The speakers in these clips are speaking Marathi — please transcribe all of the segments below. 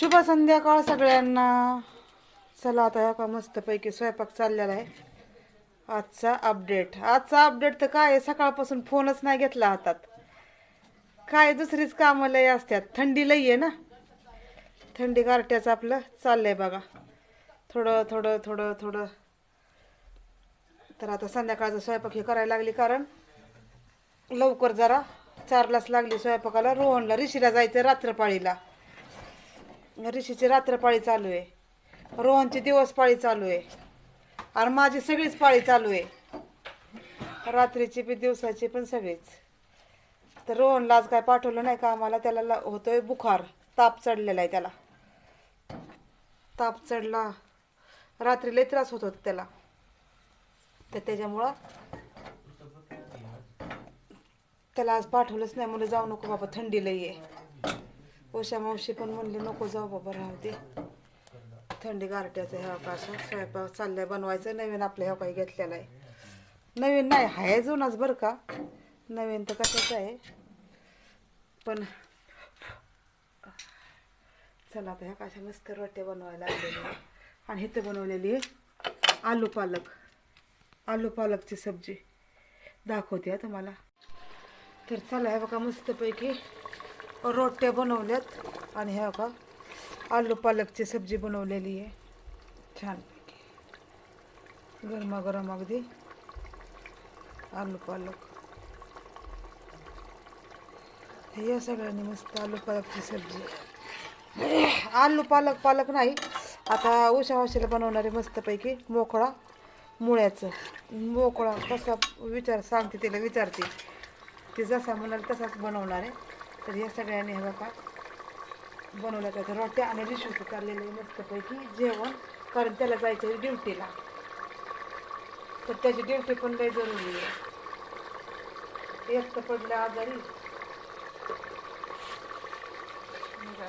शुभ संध्याकाळ सगळ्यांना. चला आता ह्या का मस्तपैकी स्वयंपाक चाललेला आहे. आजचा अपडेट आजचा अपडेट तर काय आहे? सकाळपासून फोनच नाही घेतला हातात. काय दुसरीच कामं लय असतात थंडी लई आहे ना? थंडी गारट्याचं आपलं चाललंय बघा. थोडं थोडं थोडं थोडं. तर आता संध्याकाळचं स्वयंपाक हे करायला लागली कारण लवकर जरा चारलाच लागली स्वयंपाकाला. रोहनला ऋषीला जायचं रात्रपाळीला. ऋषीची रात्रपाळी चालू आहे. रोहनची दिवस पाळी चालू आहे. आणि माझी सगळीच पाळी चालू आहे. रात्रीची बी दिवसाची पण सगळीच. तर रोहनला आज काय पाठवलं नाही का आम्हाला त्याला होतोय बुखार. ताप चढलेला आहे त्याला. ताप चढला. रात्री लई त्रास होत होता त्याला. तर त्याच्यामुळं त्याला आज पाठवलंच नाही. मुलं जाऊ नको बाबा थंडी लई आहे. उषा मावशी पण म्हणली नको जाऊ बाबा राहू दे. थंडी गारट्याचं ह्या अवकाशात स्वयंपाक चाललंय बनवायचं नवीन आपल्या ह्या काही घेतलेला आहे. नवीन नाही आहे जुनाच बरं का. नवीन तर कशाचं आहे. पण चला आता ह्या कशा मस्त रोट्या बनवायला लागलेली आणि इथं बनवलेली आहे आलू पालक. आलू पालकची सब्जी. दाखवते तुम्हाला. तर चला हे बघा मस्तपैकी रोट्या बनवल्यात. आणि ह्या का आलू पालकची सब्जी बनवलेली आहे. छानपैकी. गरमागरम अगदी आलू पालक. या सगळ्यांनी मस्त आलू पालकची सब्जी आलू पालक पालक नाही. आता उशा वाशीला बनवणारे मस्तपैकी मोकळा मुळ्याचं. मोकळा कसा विचार सांगते तिला विचारते. ती जसा म्हणाल तसाच बनवणार आहे. तर या सगळ्यांनी हे बघा बनवल्या जातं रोट्या आणि रिशूचं चाललेलं आहे मस्तपैकी जेवण कारण त्याला जायचं आहे ड्युटीला. तर त्याची ड्युटी पण लई जरुरी आहे. एक तर पडलं आजारी. मग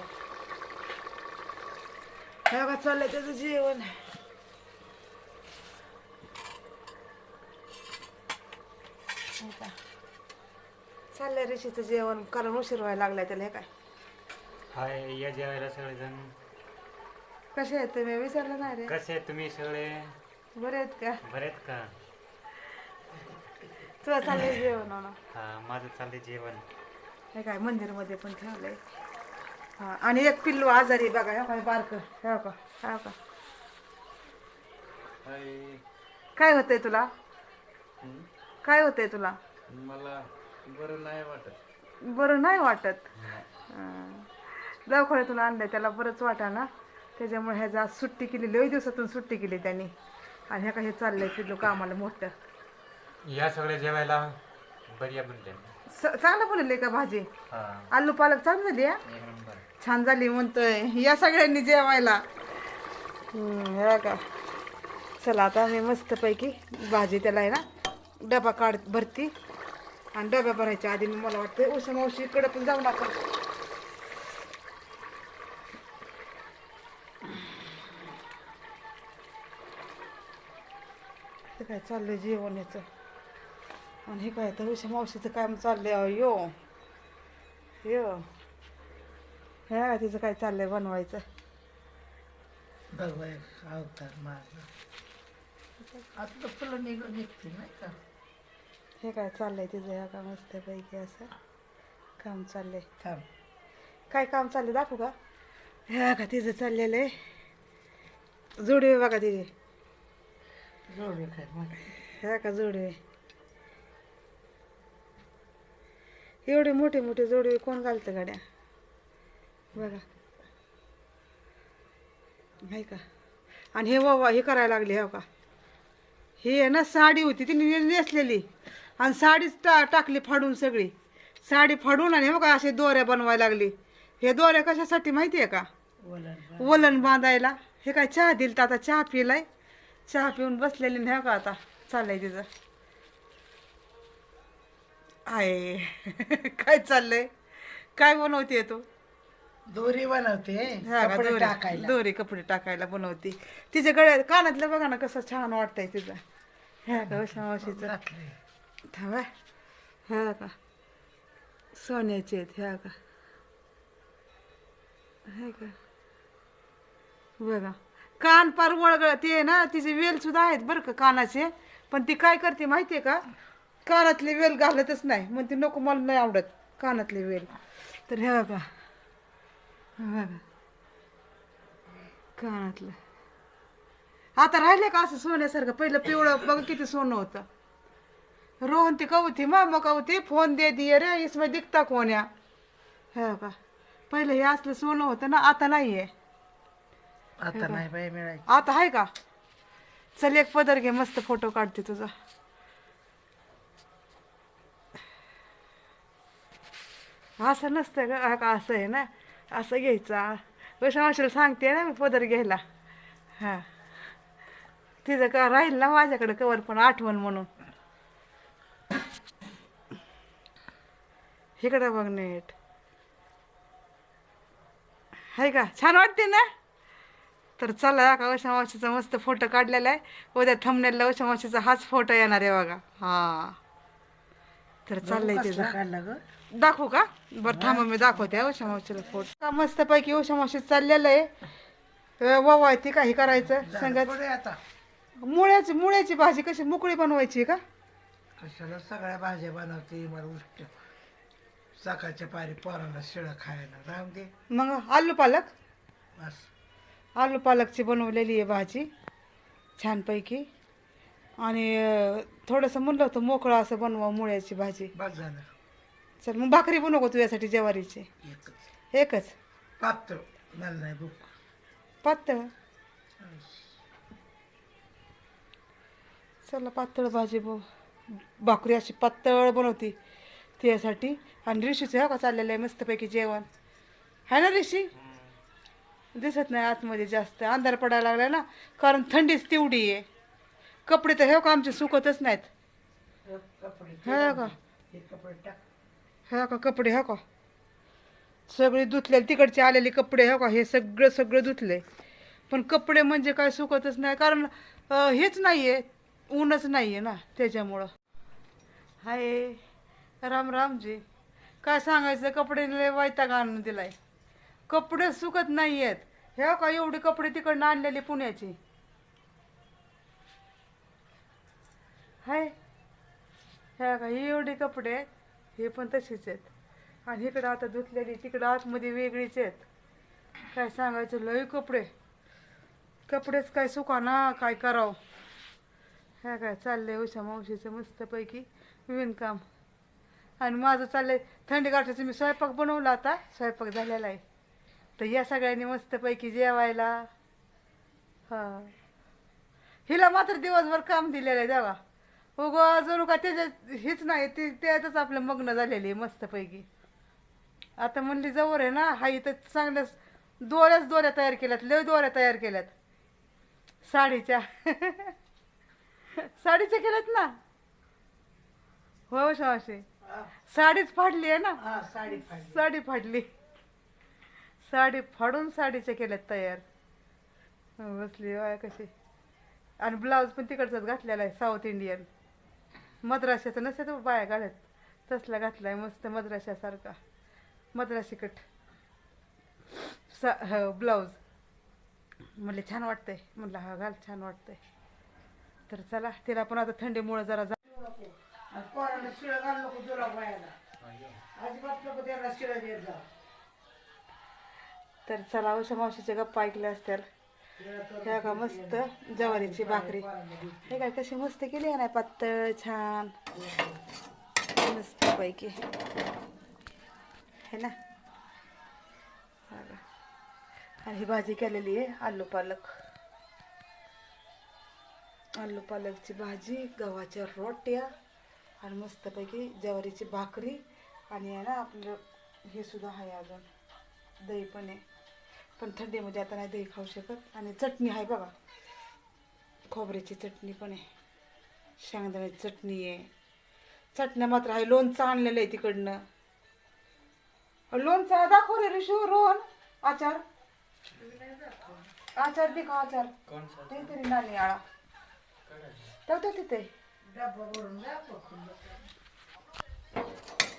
हे बघा चाललंय त्याचं जेवण. हे का? चाललंय ऋषीचं जेवण कारण उशीर व्हायला लागलाय त्याला हे काय? हाय या जेवायला सगळेजण. कसे आहेत तुम्ही? विचारलं नाही रे. कसे आहेत तुम्ही सगळे? बरे आहेत का? बरे आहेत का? तुला चाललंय जेवण आणा. हा माझं चाललंय जेवण. हे काय मंदिरमध्ये पण ठेवलंय. हा आणि एक पिल्लू आजारी आहे बघा हे काय बारक. हे का हे का काय होतंय तुला? काय होतंय तुला? मला बरं नाही वाटत. बरं नाही वाटत. दवाखान्यातून आणलंय त्याला बरंच वाटा ना. त्याच्यामुळे ह्याचं आज सुट्टी केली लई दिवसातून सुट्टी केली त्यांनी. आणि ह्या काही चाललंय पिल्लू कामाला मोठं. या सगळ्या जेवायला बरिया बनले स- चांगलं बनवले का भाजी? हा. आलू पालक चांगली झाली हा? एक नंबर. छान झाली म्हणतोय. या सगळ्यांनी जेवायला. हम्म, हे का चला आता मी मस्तपैकी भाजी त्याला आहे ना डबा काढ भरती. आणि डब्या भरायच्या आधी मी मला वाटतं उषा मावशी इकडे पण जाऊ नका ते काय चाललंय जेवण याचं? आणि हे काय तर उषा मावशीचं काय चाललंय अहो, यो यो हे तिचं काय चाललंय बनवायचं? भगवान अवतार माझं आता फुलं निघून निघते नाही का? हे काय चाललंय तिचं ह्या का मस्तपैकी असं? काम चाललंय. थांब. काय काम चाललंय दाखवू का? हे का तिचं चाललेलं आहे. जोडवे बघा तिचे. जोडवे काय? मग. हे का जोडवे एवढे मोठे मोठे जोडवे कोण घालतं गाड्या? बघा. नाही का? आणि हे वा हे करायला लागले हो का? हे ना साडी होती तिने नेसलेली. आणि साडीच टा टाकली फाडून सगळी. साडी फाडून आणि बघा असे दोऱ्या बनवायला लागली. हे दोऱ्या कशासाठी माहिती आहे का? वलन बांधायला. हे काय चहा दिल तर आता? चहा पिलाय. चहा पिऊन बसलेली नाही का आता चाललंय तिचं. आहे काय चाललंय? काय बनवते तू? दोरी बनवते. टाकायला. दोरी कपडे टाकायला बनवते. तिच्या गळ्यात कानातलं बघा ना कसं छान वाटतंय तिचं. ह्या का उषा मावशीचं घातलंय. थांबा ह्या का सोन्याचे आहेत ह्या का हे का बघा कान पार वळगळ ते आहे ना तिचे वेल सुद्धा आहेत बरं का कानाचे. पण ती काय करते माहितीये का? कानातले वेल घालतच नाही. मग ती नको मला नाही आवडत कानातले वेल. तर हे बघा. बघा. कानातलं. आता राहिले का असं सोन्यासारखं? पहिलं पिवळं बघ किती सोनं होतं. रोहन ती कवती मा मग कवती फोन दे दिये रे इसमें दिखता कोण या हे का पहिलं हे असलं सोनं होतं ना आता नाही आहे आता नाही बाई मिळायची. आता आहे का? चल एक पदर घे मस्त फोटो काढते तुझा. असं नसतं का हा का असं आहे ना असं घ्यायचा. कशा माशाला सांगते ना मी पदर घ्यायला. हा. तिचं का राहील ना माझ्याकडे कवर पण आठवण म्हणून. इकडं बघ नीट. आहे का? छान वाटते ना? तर चला का उषा मावशीचा मस्त फोटो काढलेला आहे. उद्या थंबनेलला उषा मावशीचा हाच फोटो येणार आहे बघा. हा. तर चाललंय ग? दाखवू का? बरं थांबा मी दाखवते उषा मावशीला फोटो का मस्त पैकी उषा मावशी चाललेलं आहे. वावा ती काही करायचं सांगत. मुळ्याची मुळ्याची भाजी कशी मोकळी बनवायची का? कशाला सगळ्या भाज्या बनवते मला उष्ट. सकाळच्या पारी पोरांना शिळं खायला. राहून दे. मग आलू पालक? बस. आलू पालकची बनवलेली आहे भाजी. छानपैकी. आणि अं, थोडंसं म्हणलं होतं मोकळं असं बनवा मुळ्याची भाजी. बस झालं. चल मग भाकरी बनवू का तुझ्यासाठी ज्वारीची? एकच. एकच? पातळ. मला नाही भूक. पातळ? चला पातळ भाजी ब भाकरी अशी पातळ बनवती. त्यासाठी आणि ऋषीचं हो का चाललेलं आहे मस्तपैकी जेवण? आहे ना ऋषी? दिसत नाही आतमध्ये जास्त. अंधार पडायला लागला ना? कारण थंडीच तेवढी आहे. कपडे तर हे का आमचे सुकतच नाहीत? कपडे का? हे कपडे का कपडे हो का? सगळे धुतले तिकडचे आलेले कपडे हो का? हे सगळं सगळं धुतले पण कपडे म्हणजे काय सुकतच नाही. कारण हेच नाही आहे ऊनच नाही आहे ना त्याच्यामुळं. हाय राम रामजी. काय सांगायचं? कपडे लय वैताग आणून दिलाय. कपडे सुकत नाही आहेत हे का एवढे कपडे तिकडनं आणलेले पुण्याचे? हाय. ह्या का हे एवढे कपडे? आहेत हे पण तसेच आहेत. आणि इकडं आता धुतलेली तिकडं आतमध्ये वेगळीच आहेत. काय सांगायचं? लय कपडे. कपडेच काय सुकाना काय करावं? ह्या काय चाललंय उषा मावशीचं मस्तपैकी विणकाम. आणि माझं चाललंय थंडी गाठायचं मी स्वयंपाक बनवला आता स्वयंपाक झालेला आहे. तर या सगळ्यांनी मस्तपैकी जेवायला. हां. हिला मात्र दिवसभर काम दिलेलं आहे देवा. उगो जणू का त्याच्यात हेच नाही ते त्यातच आपलं मग्न झालेली आहे मस्तपैकी. आता म्हणली जवळ आहे ना हा इथं चांगल्या दोऱ्याच दोऱ्या तयार केल्यात लय दोऱ्या तयार केल्यात. साडीच्या. साडीच्या केल्यात ना? हो शाशी साडीच फाडली आहे ना? हा साडी फाडली. साडी फाडली. साडी फाडून साडीच्या केल्यात तयार. बसली वाय कशी. आणि ब्लाऊज पण तिकडचाच घातलेला आहे साऊथ इंडियन. मद्राशाचं नसते तो बाया घालत. तसला घातलाय मस्त मद्राशासारखा. मद्राशी कट सा हो ब्लाऊज. म्हणले छान वाटतंय. म्हणलं हा घाल छान वाटतंय. तर चला तिला पण आता थंडीमुळं जरा जा आणि पोरांना शिळं घाल नको तुला वयाला. अजिबात नको त्याला शिळं देत जा तर चला उषा मावशीच्या गप्पा ऐकल्या असतील हे का मस्त ज्वारीची भाकरी. हे काय कशी मस्त केली आहे ना पातळ छान? मस्त पैकी है ना? आणि ही भाजी केलेली आहे आलू पालक. आलू पालकची भाजी गव्हाच्या रोट्या आणि मस्तपैकी ज्वारीची भाकरी आणि आहे ना आपलं हे सुद्धा आहे अजून. दही पण आहे. पण थंडीमध्ये आता नाही दही खाऊ शकत. आणि चटणी आहे बघा. खोबऱ्याची चटणी पण आहे. शेंगदाण्याची चटणी आहे. चटण्या मात्र आहे. लोणचं आणलेलं आहे तिकडनं. लोणचं दाखव रे ऋषू रोहन. आचार. आचार दे का आचार? ते तरी नाणी आळा. ठेवतो तिथे.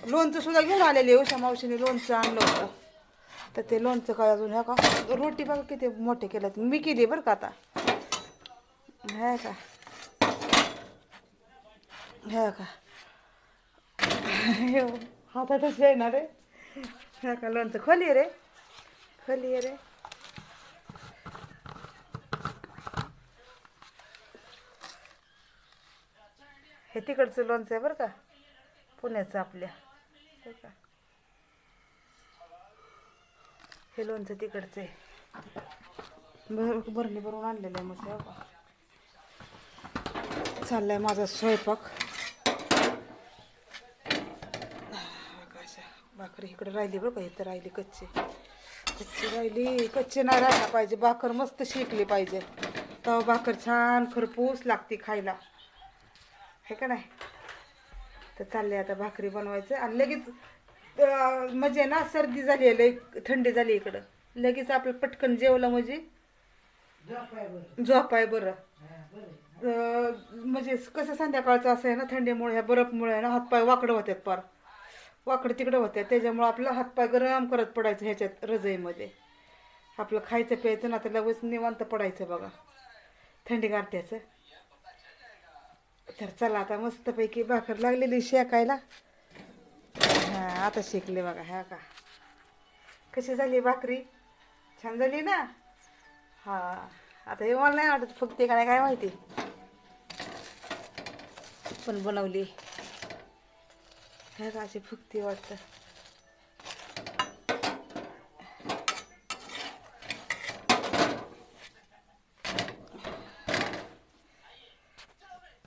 लोणचं सुद्धा घेऊन आलेले उषा मावशीने लोणचं आणलं होतं. तर ते लोणचं काय अजून ह्या का? रोटी बघा किती मोठे केलं मी केली बरं का आता? ह्या का? ह्या का? हातातच येणार रे ह्या का लोणचं खोली रे? खोली रे? हे तिकडचं लोणचं आहे बरं का. पुण्याचं आपल्या. हे का. हे लोणचं तिकडचं आहे. भर भरणी भरून आणलेलं आहे मग बाबा चाललाय माझा स्वयंपाक. भाकरी इकडे राहिली बरं का इथं राहिली कच्ची. कच्ची राहिली कच्ची नाही राहायला पाहिजे. भाकर मस्त शिकली पाहिजे. तेव्हा भाकर छान खरपूस लागते खायला. हे का नाही? तर चालले आता भाकरी बनवायचं. आणि लगेच म्हणजे ना सर्दी झाली आहे लई थंडी झाली इकडं. लगेच आपलं पटकन जेवलं म्हणजे झोप आहे बरं म्हणजे कसं संध्याकाळचं असं आहे ना थंडीमुळे ह्या बर्फमुळे ना हातपाय वाकडं होतात पार. वाकडं तिकडं होत्या त्याच्यामुळं आपलं हातपाय गरम करत पडायचं ह्याच्यात रजईमध्ये. आपलं खायचं प्यायचं ना तर लगेच निवांत पडायचं बघा. थंडी गारट्याचं तर चला आता मस्तपैकी भाकर लागलेली शेकायला. हा आता शेकले बघा ह्या का. कशी झाली भाकरी? छान झाली ना? हा आता हे मला नाही वाटत फुगते का नाही काय माहिती. पण बनवली. ह्या का अशी फुगती वाटतं.